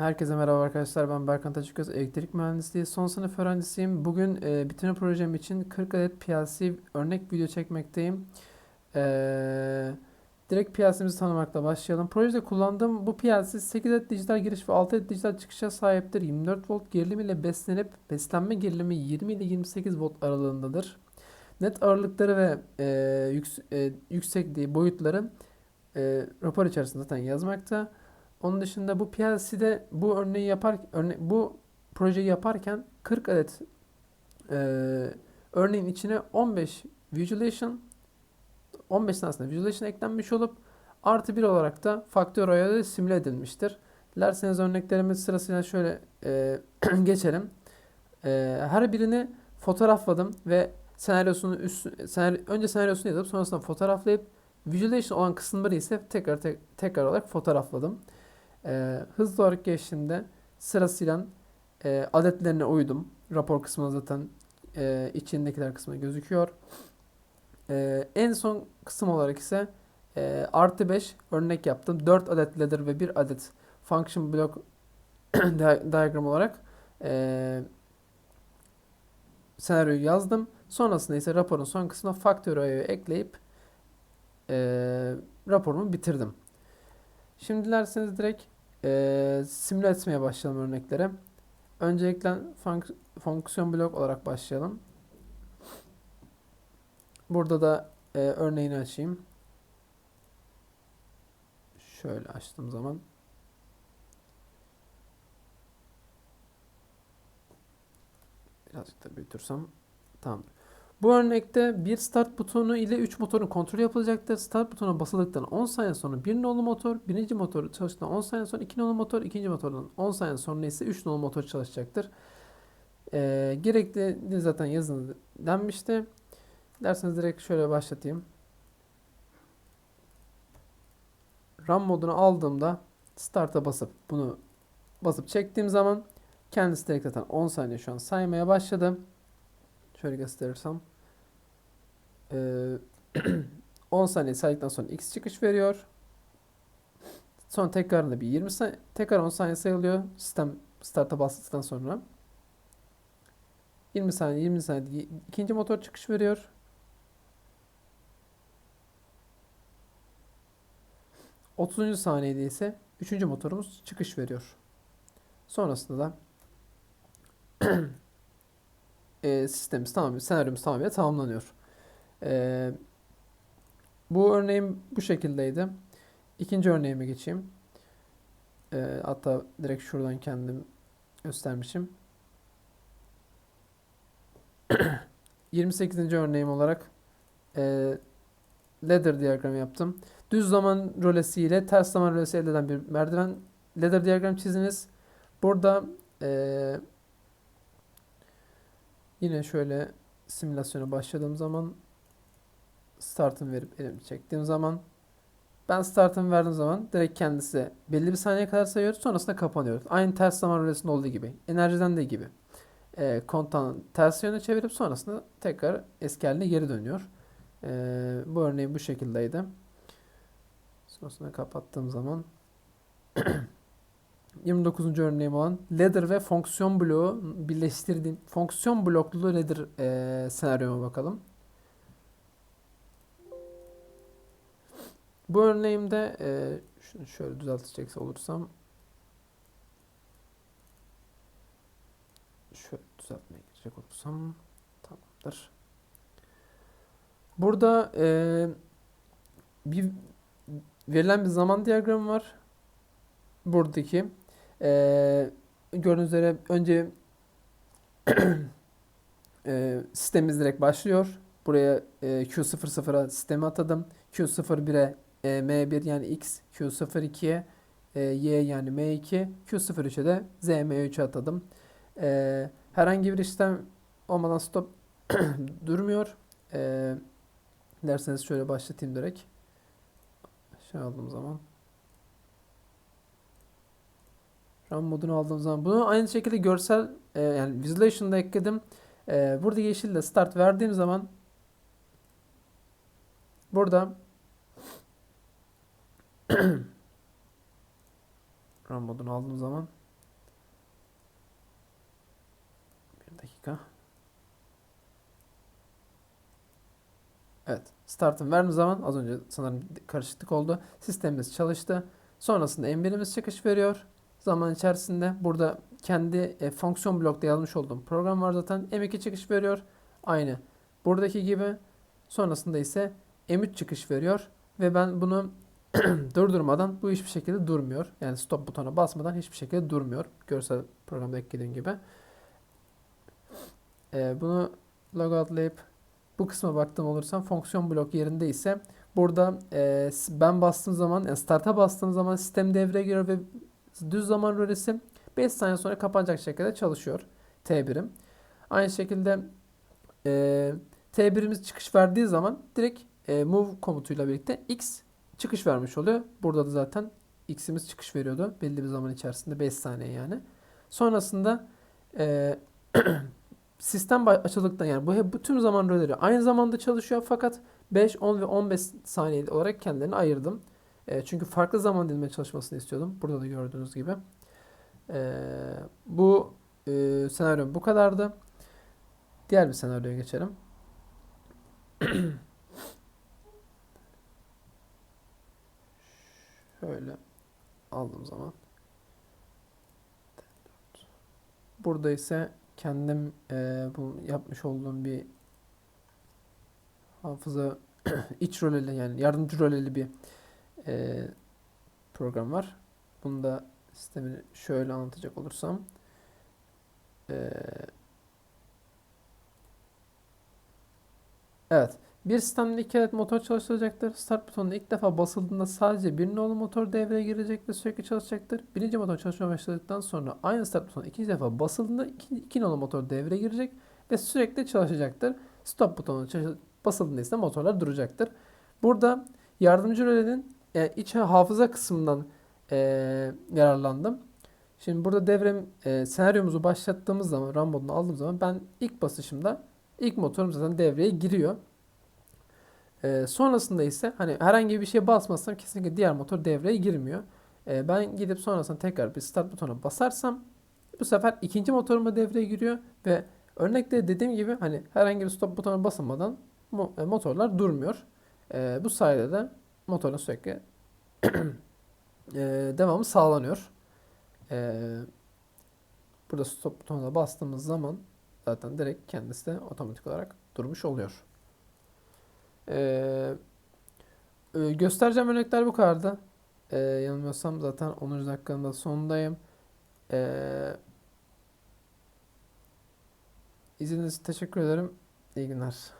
Herkese merhaba arkadaşlar. Ben Berkan Taşıköz. Elektrik mühendisliği son sınıf öğrencisiyim. Bugün e, bitirme projem için 40 adet PLC örnek video çekmekteyim. E, direkt PLC'mizi tanımakla başlayalım. Projede kullandığım bu PLC 8 adet dijital giriş ve 6 adet dijital çıkışa sahiptir. 24 volt gerilim ile beslenip beslenme gerilimi 20 ile 28 volt aralığındadır. Net ağırlıkları ve e, yüks, e, yüksekliği, boyutları e, rapor içerisinde zaten yazmakta. Onun dışında bu PLC'de bu örneği yapar örne bu projeyi yaparken 40 adet e, örneğin içine 15 visualization 15 tanesinde visualization eklenmiş olup artı bir olarak da faktör ayarı simüle edilmiştir. Dilerseniz örneklerimiz sırasıyla şöyle e, geçelim. E, her birini fotoğrafladım ve senaryosunu üst, senaryo, önce senaryosunu yazıp sonrasında fotoğraflayıp visualization olan kısımları ise tekrar tek, tekrar olarak fotoğrafladım. E, hızlı olarak geçtiğimde sırasıyla e, adetlerine uydum. Rapor kısmında zaten e, içindekiler kısmı gözüküyor. E, en son kısım olarak ise e, artı 5 örnek yaptım. 4 adet ladder ve 1 adet function block diagram olarak e, senaryoyu yazdım. Sonrasında ise raporun son kısmına Factorio'yu ekleyip e, raporumu bitirdim. Şimdi dilerseniz direkt e, simüle etmeye başlayalım örneklere. Öncelikle fonk fonksiyon blok olarak başlayalım. Burada da e, örneğini açayım. Şöyle açtığım zaman. Birazcık da büyütürsem. Tamamdır. Bu örnekte bir start butonu ile 3 motorun kontrolü yapılacaktır. Start butonuna basıldıktan 10 saniye sonra 1 nolu motor, birinci motor çalıştıktan 10 saniye sonra 2 nolu motor, ikinci motordan 10 saniye sonra ise 3 nolu motor çalışacaktır. Ee, gerekli zaten yazın denmişti. Derseniz direkt şöyle başlatayım. RAM modunu aldığımda start'a basıp bunu basıp çektiğim zaman kendisi direkt zaten 10 saniye şu an saymaya başladı. Şöyle gösterirsem. Ee, 10 saniye saydıktan sonra X çıkış veriyor. Sonra tekrarında bir 20 saniye, tekrar 10 saniye sayılıyor. Sistem start'a bastıktan sonra. 20 saniye, 20 saniye ikinci motor çıkış veriyor. Otuzuncu saniyede ise üçüncü motorumuz çıkış veriyor. Sonrasında da e, sistemimiz tamam, senaryomuz tamamen tamamlanıyor. E, bu örneğim bu şekildeydi. İkinci örneğime geçeyim. E, hatta direkt şuradan kendim göstermişim. 28. örneğim olarak e, ladder diyagramı yaptım. Düz zaman rölesi ile ters zaman rölesi elde eden bir merdiven ladder diyagram çiziniz. Burada e, Yine şöyle simülasyona başladığım zaman startını verip elimi çektiğim zaman ben startımı verdiğim zaman direkt kendisi belli bir saniye kadar sayıyor. Sonrasında kapanıyor. Aynı ters zaman rölesinde olduğu gibi. Enerjiden de gibi. E, kontağını ters yöne çevirip sonrasında tekrar eski haline geri dönüyor. E, bu örneğin bu şekildeydi. Sonrasında kapattığım zaman 29. örneğim olan ladder ve fonksiyon bloğu birleştirdiğim fonksiyon bloklu ladder e, senaryoma bakalım. Bu örneğimde e, şunu şöyle düzeltecek olursam şöyle düzeltmeye girecek olursam tamamdır. Burada e, bir verilen bir zaman diyagramı var. Buradaki ee, gördüğünüz üzere önce e, sistemimiz direkt başlıyor. Buraya e, Q00'a sistemi atadım. Q01'e e, M1 yani X, Q02'ye e, Y yani M2, Q03'e de Z M3 atadım. E, herhangi bir işlem olmadan stop durmuyor. E, derseniz şöyle başlatayım direkt. Şey aldığım zaman. RAM modunu aldığım zaman bunu aynı şekilde görsel e, yani visualization'da ekledim. E, burada yeşille start verdiğim zaman burada Run modunu aldığım zaman bir dakika. Evet. Start'ın verdiğim zaman az önce sanırım karışıklık oldu. Sistemimiz çalıştı. Sonrasında M1'imiz çıkış veriyor. Zaman içerisinde burada kendi e, fonksiyon blokta yazmış olduğum program var zaten. M2 çıkış veriyor. Aynı buradaki gibi. Sonrasında ise M3 çıkış veriyor. Ve ben bunu durdurmadan bu hiçbir şekilde durmuyor. Yani stop butona basmadan hiçbir şekilde durmuyor. Görsel programda eklediğim gibi. Ee, bunu logoutlayıp bu kısma baktığım olursam fonksiyon blok yerinde ise burada e, ben bastığım zaman yani start'a bastığım zaman sistem devreye giriyor ve düz zaman rölesi 5 saniye sonra kapanacak şekilde çalışıyor T1'im. Aynı şekilde e, T1'imiz çıkış verdiği zaman direkt e, move komutuyla birlikte X çıkış vermiş oluyor. Burada da zaten X'imiz çıkış veriyordu belli bir zaman içerisinde 5 saniye yani. Sonrasında e, sistem açıldıktan yani bu bu tüm zaman röleri aynı zamanda çalışıyor fakat 5, 10 ve 15 saniye olarak kendilerini ayırdım. E, çünkü farklı zaman dilimi çalışmasını istiyordum. Burada da gördüğünüz gibi. E, bu e, senaryo bu kadardı. Diğer bir senaryoya geçelim. Şöyle aldığım zaman burada ise kendim e, bu yapmış olduğum bir hafıza iç roleli yani yardımcı roleli bir e, program var. Bunu da sistemini şöyle anlatacak olursam e, evet bir sistemde iki adet motor çalıştıracaktır. Start butonuna ilk defa basıldığında sadece bir nolu motor devreye girecek ve sürekli çalışacaktır. Birinci motor çalışmaya başladıktan sonra aynı start butonuna ikinci defa basıldığında iki, iki nolu motor devreye girecek ve sürekli çalışacaktır. Stop butonu basıldığında ise motorlar duracaktır. Burada yardımcı rölenin e, iç hafıza kısmından e, yararlandım. Şimdi burada devrem e, senaryomuzu başlattığımız zaman, RAM modunu aldığım zaman ben ilk basışımda ilk motorum zaten devreye giriyor. E, sonrasında ise hani herhangi bir şey basmazsam kesinlikle diğer motor devreye girmiyor. E, ben gidip sonrasında tekrar bir start butonuna basarsam bu sefer ikinci motorum devreye giriyor ve örnekte dediğim gibi hani herhangi bir stop butonuna basılmadan e, motorlar durmuyor. E, bu sayede de motorun sürekli e, devamı sağlanıyor. E, burada stop butonuna bastığımız zaman zaten direkt kendisi de otomatik olarak durmuş oluyor. Ee, e, göstereceğim örnekler bu kadardı. Ee, yanılmıyorsam zaten 10. dakikanın da sonundayım. Ee, izlediğiniz teşekkür ederim. İyi günler.